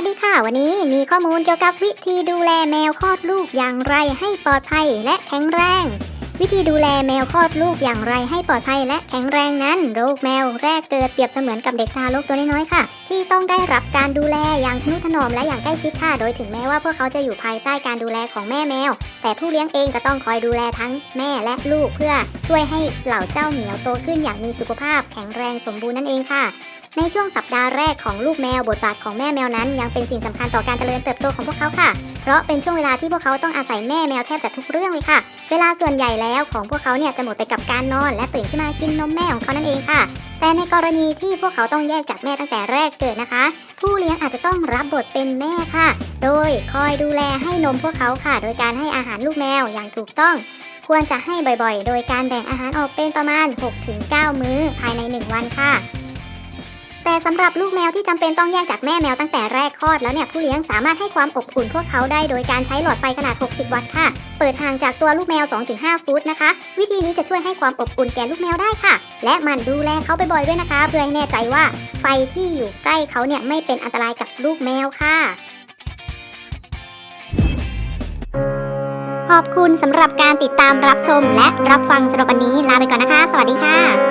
วัสดีค่ะ วันนี้มีข้อมูลเกี่ยวกับวิธีดูแลแมวคลอดลูกอย่างไรให้ปลอดภัยและแข็งแรง วิธีดูแลแมวคลอดลูกอย่างไรให้ปลอดภัยและแข็งแรงนั้นโรคแมวแรกเกิดเปรียบเสมือนกับเด็กทารกตัวน้อยๆค่ะ ที่ต้องได้รับการดูแลอย่างทนุถนอมและอย่างใกล้ชิดค่ะโดยถึงแม้ว่าพวกเขาจะอยู่ภายใต้การดูแลของแม่แมว แต่ผู้เลี้ยงเองก็ต้องคอยดูแลทั้งแม่และลูกเพื่อช่วยให้เหล่าเจ้าเหมียวโตขึ้นอย่างมีสุขภาพแข็งแรงสมบูรณ์นั่นเองค่ะ ในช่วงสัปดาห์แรกของลูกแมวบทบาทของแม่แมวนั้นยังเป็นสิ่งสำคัญต่อการเจริญเติบโตของพวกเขาค่ะ เพราะเป็นช่วงเวลาที่พวกเขาต้องอาศัยแม่แมวแทบจะทุกเรื่องเลยค่ะ เวลาส่วนใหญ่แล้วของพวกเขาเนี่ยจะหมดไปกับการนอน และตื่นขึ้นมากินนมแม่ของเขานั่นเองค่ะ แต่ในกรณีที่พวกเขาต้องแยกจากแม่ตั้งแต่แรกเกิดนะคะ ผู้เลี้ยงอาจจะต้องรับบทเป็นแม่ค่ะ โดยคอยดูแลให้นมพวกเขาค่ะ โดยการให้อาหารลูกแมวอย่างถูกต้องควรจะให้บ่อยๆ โดยการแบ่งอาหารออกเป็นประมาณ 6-9 มื้อภายใน 1 วันค่ะ สำหรับลูกแมวที่จำเป็นต้องแยกจากแม่แมวตั้งแต่แรกคลอดแล้วเนี่ยผู้เลี้ยงสามารถให้ความอบอุ่นพวกเขาได้โดยการใช้หลอดไฟขนาด 60 วัตต์ค่ะ เปิดห่างจากตัวลูกแมว 2-5 ฟุตนะคะ วิธีนี้จะช่วยให้ความอบอุ่นแก่ลูกแมวได้ค่ะ และมันดูแลเขาบ่อยๆด้วยนะคะ เพื่อให้แน่ใจว่าไฟที่อยู่ใกล้เขาเนี่ยไม่เป็นอันตรายกับลูกแมวค่ะขอบคุณสำหรับการติดตามรับชมและรับฟังสำหรับวันนี้ลาไปก่อนนะคะ สวัสดีค่ะ